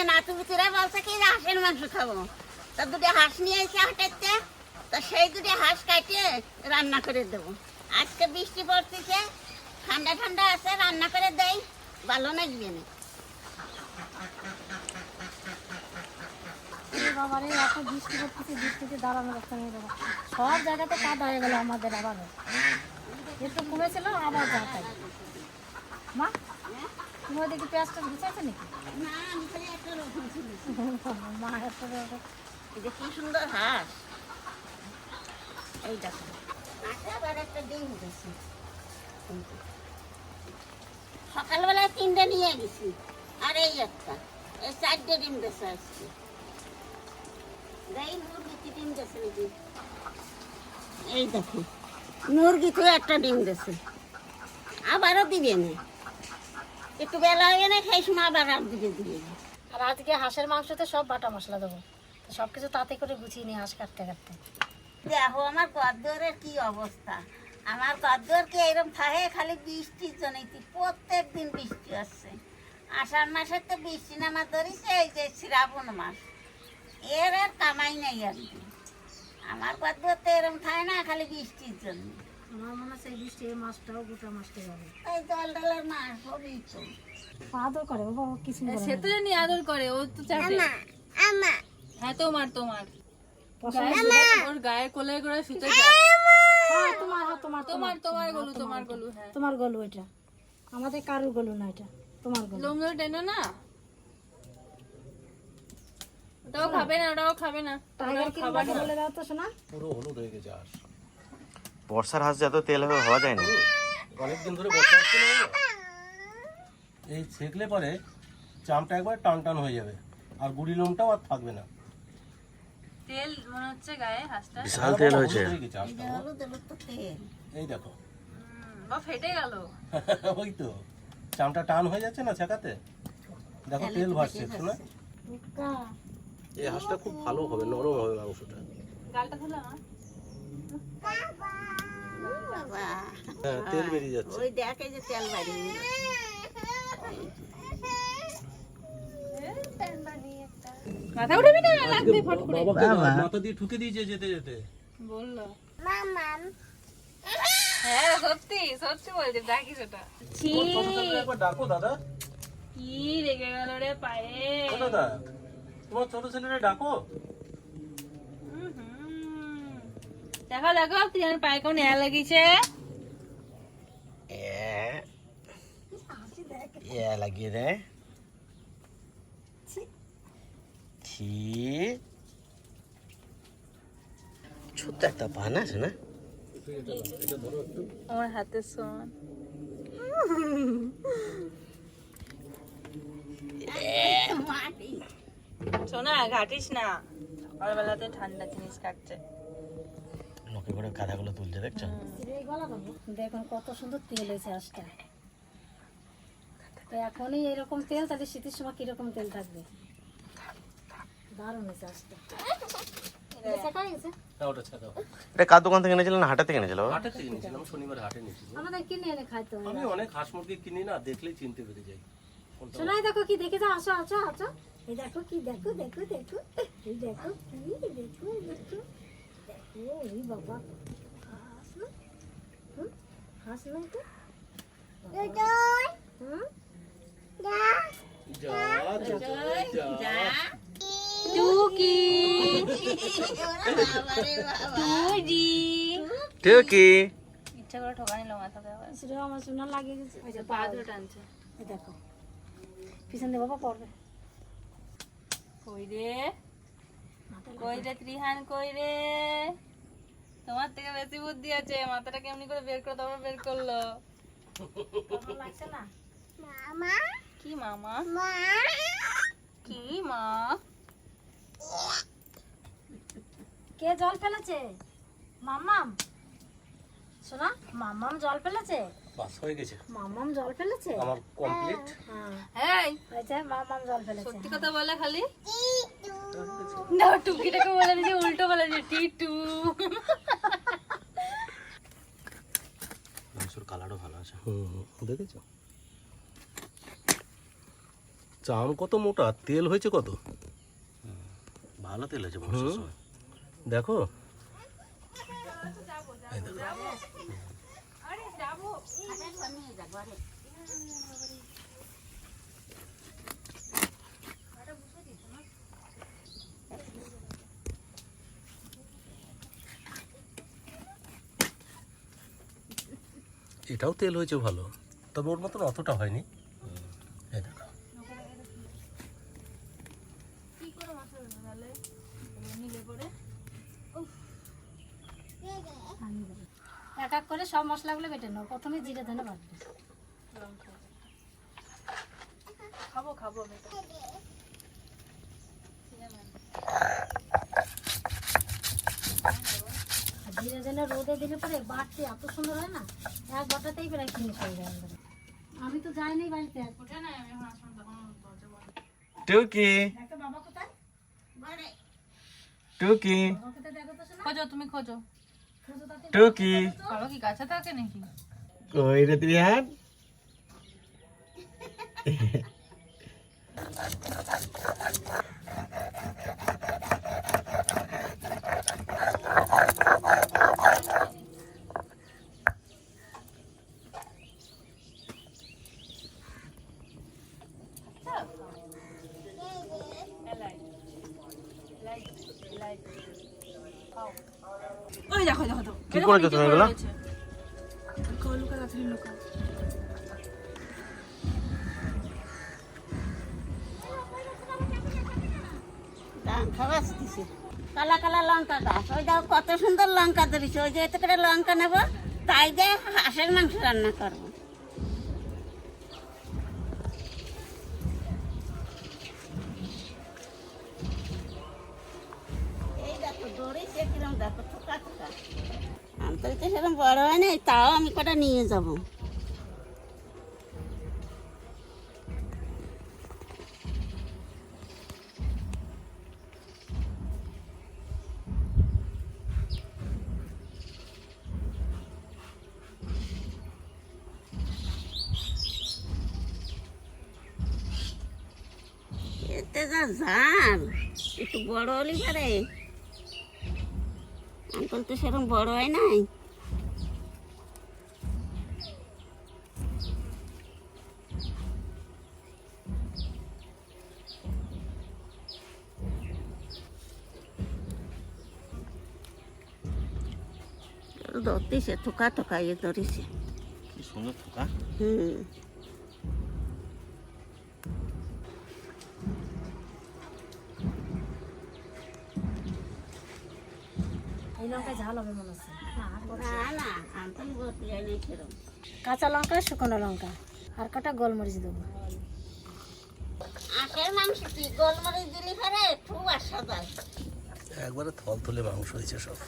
আজকে নাতুপুতিরা বলছে কি হাঁসের মাংস খাব? তা দুটো হাঁস নিয়ে এসে হাঁটাইতে, তা সেই দুটো হাঁস কাটিয়ে রান্না করে দেবো। আজকে বৃষ্টি পড়তেছে, ঠান্ডা ঠান্ডা আছে, রান্না করে দেই, ভালো লাগবে না। বাবারে এত বৃষ্টি পড়তেছে, বৃষ্টিতে দাঁড়ানো রাস্তা নেই বাবা। সব জায়গাতে কাদা হয়ে গেল আমাদের আবার। একটু কমেছিল, আবার যা তাই মা তুমি ওদিকে পেঁয়াজটা গুছাইছো নাকি? না আমি একটা রকম ছিল মা এত এই যে কি সুন্দর হাঁস। এই দেখো আবার একটা ডিম সকালবেলায় তিনটে নিয়ে গেছি। আর এই একটা। এই চারটে ডিম আজকে। এই মুরগি ডিম নাকি? এই দেখো মুরগি তো একটা ডিম দিয়েছে। আবারও দিবে না। একটু বেলা হয়ে না সেই সময় আবার আর দিবে দিবে আর আজকে হাঁসের মাংসতে সব বাটা মশলা দেবো। সব কিছু তাতে করে গুছিয়ে নিই হাঁস কাটতে কাটতে। দেখো আমার কদ্দরের কি অবস্থা? আমার কদ্দরকে এরকম থাকে? খালি বৃষ্টির জন্যই প্রত্যেক দিন বৃষ্টি আসছে আষাঢ় মাসে তো বৃষ্টি নামা ধরিছে এই যে শ্রাবণ মাস। এর আর কামাই নেই আর কি। আমার কদ্দর তো এরকম থাকে না খালি বৃষ্টির জন্য আমার মনে হচ্ছে এই বৃষ্টি এই মাছটাও গোটা মাছটা যাবে এই জল ডলের মাস হবেই তো। আদর করে বাবা কিছু বলে সে তো জানি আদর করে ও তো চাটে। হ্যাঁ তোমার তোমার। ওর গায়ে কোলে করে শুতে হ্যাঁ তোমার হ্যাঁ তোমার তোমার তোমার গলু তোমার গলু হ্যাঁ। তোমার গলু এটা। আমাদের কারোর গলু না এটা তোমার গলু। লোম ধরে টেনে না? ওটাও খাবে না ওটাও খাবে না। টাইগার কিংবা বলে দাও তো শোনা পুরো হলুদ হয়ে গেছে আর। বর্ষার হাঁস যত তেল হবে হওয়া যায় না অনেকদিন ধরে বসে আসছে না এই ছেকলে পরে চামটা একবার টান টান হয়ে যাবে আর গুড়ি লোমটাও আর থাকবে না। তেল মনে হচ্ছে গায়ে হাঁসটা। বিশাল তেল হয়েছে। হয়ে এই দেখো। বা ফেটে গেল। ওই তো। চামটা টান হয়ে যাচ্ছে না ছেকাতে? দেখো তেল ভাসছে শোনা? এই হাঁসটা খুব ভালো হবে নরম হবে মাংসটা। গালটা খুলে না বাবা হ্যাঁ তেল বেরিয়ে যাচ্ছে। ওই দেখে যে তেল নিল। মাথা উঠাবি না? লাগবে ফট করে। মাথা দিয়ে ঠুকে দিয়েছে যেতে যেতে। বলল। হ্যাঁ সত্যি সত্যি বলছে ডাকিস ওটা। ছি। ওর ছোট ছেলেকে একবার ডাকো দাদা। কি রেগে গেল রে পায়ে। দাদা তোমার ছোট ছেলেটা ডাকো। হুম, হুম। দেখো দেখো তুই আমার পায়ে কেমন এয়া এ লাগিয়ে দেয় ছি। ছোট্ট একটা পান আছে না? আমার হাতে শোন মাটি শোনা ঘাটিস না। সকালবেলাতে ঠান্ডা জিনিস কাটছে। লোকে করে কাঁধাগুলো তুলছে দেখছ? দেখুন কত সুন্দর তেল হয়েছে আজটা তো এখনই এরকম তেল তাহলে শীতের সময় কীরকম তেল থাকবে? দারুণ হয়েছে গেছে হ্যাঁ। ওটা ছেদাও এটা কার দোকান থেকে এনেছিলেন না হাটের থেকে এনেছিল? হাটে থেকে নিয়েছিলাম শনিবার হাটে নিয়েছিলাম আমাদের কিনে এনে খাইতে হয় আমি অনেক হাঁস মুরগি কিনি না দেখলেই চিনতে পেরে যাই। শোনাই দেখো কি দেখে যাও আসো আসো আসো। এই দেখো কি দেখো দেখো দেখো। এই দেখো কি দেখো দেখো। দেখো এই বাবা। হাস না? হুম? হাস না হুম? ইচ্ছা করে সেটা আমার গেছে পা ধরে টানছে দেখো পিছন দিয়ে বাবা পড়বে কই রে কই রে ত্রিহান কই রে তোমার থেকে বেশি বুদ্ধি আছে মাথাটা কেমনি করে বের করে তারপর বের করল। লাগছে না কি মামা? কি মা? কে জল ফেলেছে? মাম্মাম? শোনা মাম্মাম জল ফেলেছে? বাস হয়ে গেছে। মাম্মাম জল ফেলেছে? আমার কমপ্লিট হ্যাঁ এই হয়েছে মাম্মাম জল ফেলেছে। সত্যি কথা বলে খালি? না টুকিটাকে বলে দিয়েছে উল্টো বলে দিয়েছে টিটু। মাংসর কালারও ভালো আছে। হুম দেখেছ? চাম কত মোটা? তেল হয়েছে কত? ভালো তেল হয়েছে দেখো। এটাও তেল হয়েছে ভালো। তবে ওর মতন অতটা হয়নি এই দেখো এক এক করে সব মশলাগুলো বেটে নাও। প্রথমে জিরে ধনে বাটবে খাব খাব রোদে দিলে পরে বাটতে এত সুন্দর হয় না এক বাটাতেই প্রায় ফিনিশ হয়ে যায় আমি তো যাইনি বাড়িতে ওঠে না আমি এখন আসলাম তখন দরজা বন্ধ। টুকি। বাবা কোথায়? টুকি। খোঁজো তুমি খোঁজো। টুকি বাবা কি কাছে থাকে নাকি কই রে ত্রিহান ওই কি করেছ তুমি এগুলো কালা কালা লঙ্কা গাছ ওই দেখো কত সুন্দর লঙ্কা ধরিস ওই যে এত করে লঙ্কা নেব তাই দিয়ে হাঁসের মাংস রান্না করব এই দেখো দড়িছে কিরম দেখো থোকা থোকা আমি তো সেরকম বড় হয় নাই, তাও আমি কটা নিয়ে যাব। এতে যা ঝাল একটু বড় হলি পারে। আঙ্কল তো সেরকম বড় হয় নাই। ধরতেছে থোকা থোকা ইয়ে ধরেছে। কি সুন্দর থোকা? হুম। ঝাল হবে মনে হচ্ছে। কাঁচা লঙ্কা শুকনো লঙ্কা আর কটা গোলমরিচ দেবো? আখের মাংস কি? গোলমরিচ দিলি পারে? খুব আশা একবারে থল থলে মাংস হয়েছে সব।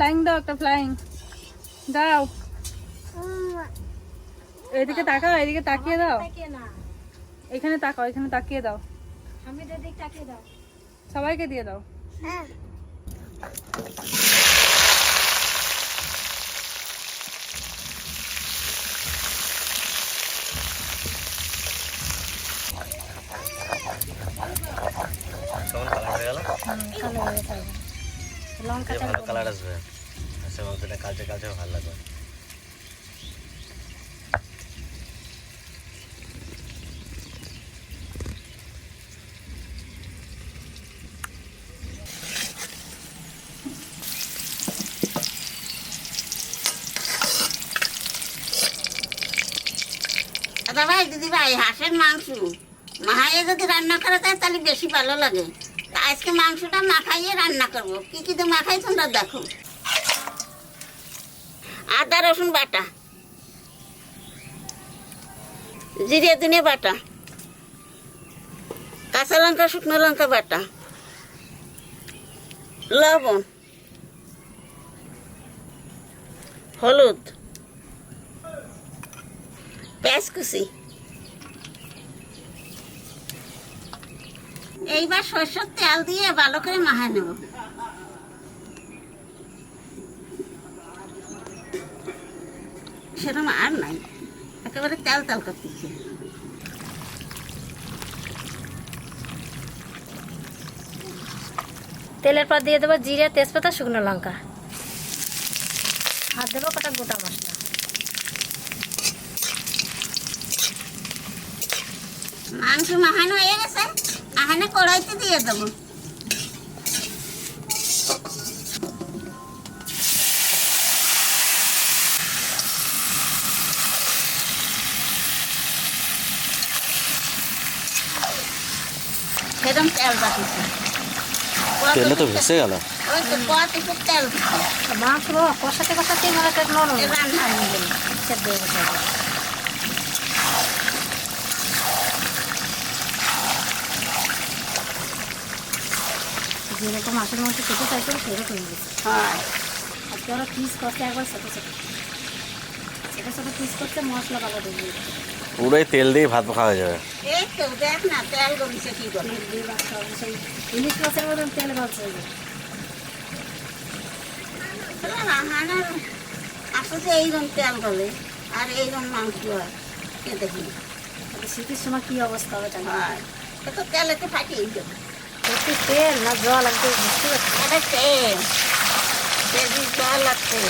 ফ্লাইং দাও একটা ফ্লাইং দাও। এদিকে তাকাও এদিকে তাকিয়ে দাও। এখানে তাকাও এখানে তাকিয়ে দাও। আমি দিক তাকিয়ে দাও। সবাইকে দিয়ে দাও। হয়ে। গেল? কালো হয়ে যাবে লঙ্কা ভালো কালার আসবে। আচ্ছা মাংসটা কালচে কালচে ভালো লাগবে। দাদা ভাই দিদি ভাই হাঁসের মাংস। মাহাইয়ে যদি রান্না করা যায় তাহলে বেশি ভালো লাগে। আজকে মাংসটা মাখাইয়ে রান্না করব। কি কি দিয়ে মাখাই তোমরা দেখো। আদা, রসুন বাটা। জিরে, ধনে বাটা। কাঁচা লঙ্কা, শুকনো লঙ্কা বাটা। লবণ। হলুদ। পেঁয়াজ কুচি। এইবার সরষের তেল দিয়ে ভালো করে মাখা নেব। সেরকম আর নাই। একেবারে তেল তেল করতেছে। তেলের পর দিয়ে দেবো জিরে তেজপাতা শুকনো লঙ্কা। আর দেবো কটা গোটা মশলা। মাংস মাখানো হয়ে গেছে? এখানে কড়াইতে দিয়ে দেবো। সেরকম তেল তো ভেসে গেল। ওই তো কত একটু তেল কষাতে কষাতে মানে নরম রান্না সেদ্ধ হয়ে যেরকম মাছের মাংস খেতে চাইছিল সেরকম হয়ে গেছে হয়। আজকে ওরা পিস করতে একবার ছোটো ছোটো। ছোটো ছোটো পিস করতে মশলা ভালো দিয়ে দিচ্ছে পুরোই তেল দিয়ে ভাত খাওয়া যাবে। এই তো দেখ না তেল কি করে। ইলিশ মাছের মতন তেল হয়ে যায় রান্নার আসলে এইরকম তেল গলে আর এইরকম মাংস হয় কে দেখি শীতের সময় কী অবস্থা হবে জানো? হয় এ তো তেলেতে ফাটিয়ে দেবো। সত্যি তেল না জল একটু বুঝতে পারছি এটা তেল তেল জল লাগছে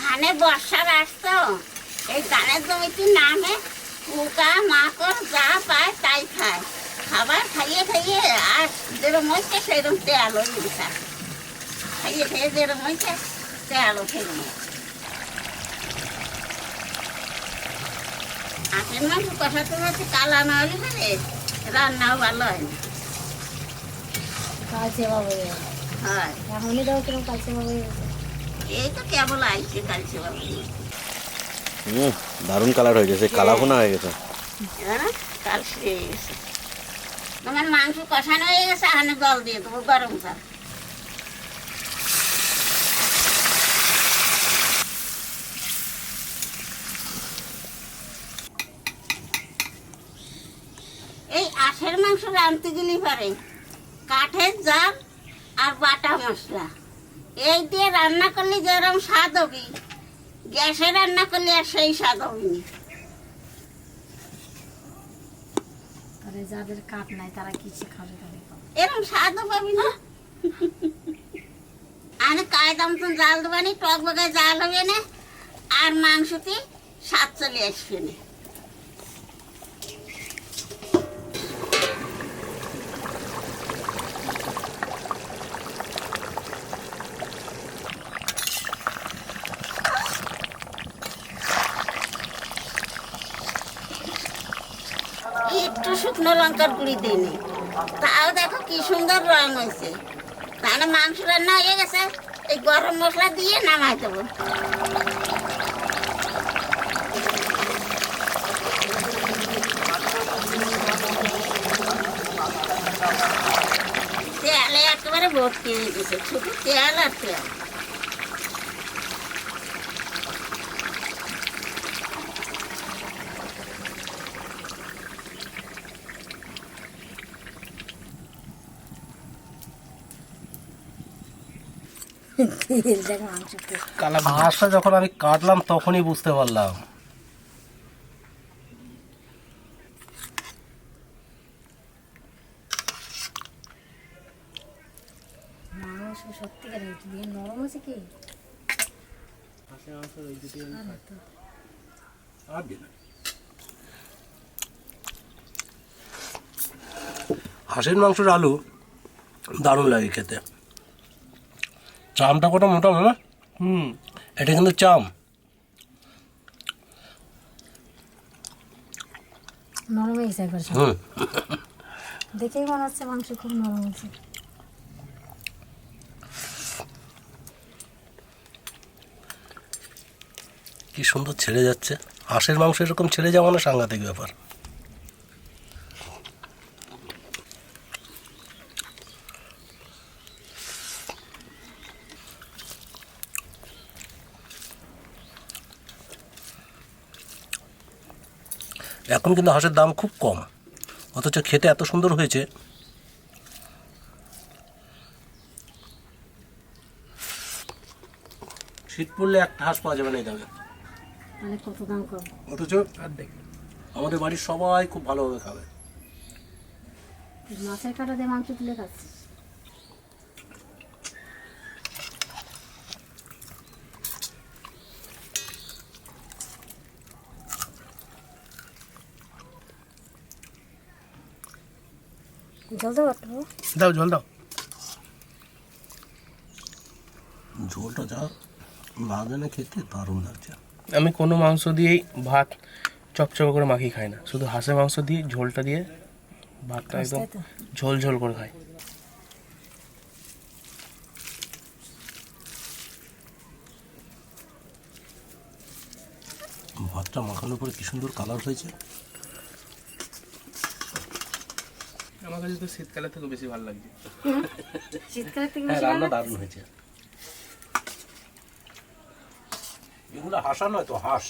হানে বর্ষার আসতো এই ধানের জমিতে নামে? পোকা মাকড়, যা পায় তাই খায়। খাবার খাইয়ে খাইয়ে আর যেরকম হয়েছে সেরকম তেল ওই দিশা। খাইয়ে খাইয়ে যেরকম হয়েছে তেল সেরকম আটের মাংস কষাতে হচ্ছে কালা না হলে মানে রান্নাও ভালো হয় না। কালচে বাবা হয়ে গেছে এখনই দেখো কীরকম কালচে বাবা এই তো কেবল আইছে কালকে বাবু হুম দারুণ কালার হয়ে গেছে কালাভুনা হয়ে গেছে। হ্যাঁ কাল হয়ে গেছে। তোমার মাংস কষানো হয়ে গেছে এখানে জল দিয়ে দেবো গরম জল। এই আখের মাংস রাঁধতে গেলে পারে। কাঠের জাল আর বাটা মশলা। এই দিয়ে রান্না করলে যেরকম স্বাদ হবে, গ্যাসে রান্না করলে আর সেই স্বাদ হবে না। তাহলে যাদের কাপ নাই, তারা কিছু খাবে তাদের এরকম স্বাদও পাবি না। আমি কায়দা মতন জাল দেবানি, টক বগায় জাল হবে না, আর মাংসতে স্বাদ চলে আসবে না। একটু শুকনো লঙ্কার গুঁড়ি দিইনি তাও দেখো কি সুন্দর রং হয়েছে। তাহলে মাংস রান্না হয়ে গেছে। এই গরম মশলা দিয়ে নামাই দেবো। তেলে একেবারে ভর্তি হয়ে গেছে। শুধু তেল আর তেল। তেল হাঁসটা যখন আমি কাটলাম তখনই বুঝতে পারলাম। হাঁসের মাংসের আলু দারুণ লাগে খেতে। চামটা কটা মোটা না হুম। এটা কিন্তু চাম। নরম একবার। হুম। দেখেই মনে হচ্ছে মাংস খুব নরম আছে কি সুন্দর ছেড়ে যাচ্ছে। হাঁসের মাংস এরকম ছেড়ে যাওয়া মানে সাংঘাতিক ব্যাপার। এখন কিন্তু হাঁসের দাম খুব কম। অথচ খেতে এত সুন্দর হয়েছে। শীত পড়লে একটা হাঁস পাওয়া যাবে না এই দামে। মানে অথচ আমাদের বাড়ির সবাই খুব ভালোভাবে খাবে। মাছের কাটা দিয়ে মাংস তুলে খাচ্ছে জল একটু দাও জল দাও। ঝোলটা যা লাগে না খেতে দারুণ লাগছে। আমি কোনো মাংস দিয়েই ভাত চপচপ করে মাখিয়ে খাই না। শুধু হাঁসের মাংস দিয়ে ঝোলটা দিয়ে ভাতটা একদম ঝোল ঝোল করে খাই। ভাতটা মাখানোর পরে কি সুন্দর কালার হয়েছে? আমার কাছে তো শীতকালে থেকে বেশি ভালো লাগছে। শীতকালের থেকে হ্যাঁ বেশি রান্না দারুণ হয়েছে। এগুলো হাসা নয় তো হাঁস।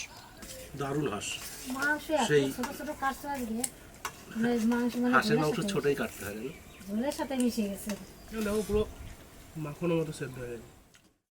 দারুণ হাঁস। মাংস সেই- ছোট ছোট কাটছো আজকে। মানে মাংস মানে হাঁসের মাংস ছোটই কাটতে হয় জানো? ঝোলের সাথে মিশে গেছে। পুরো মাখনের মতো সেদ্ধ হয়ে গেছে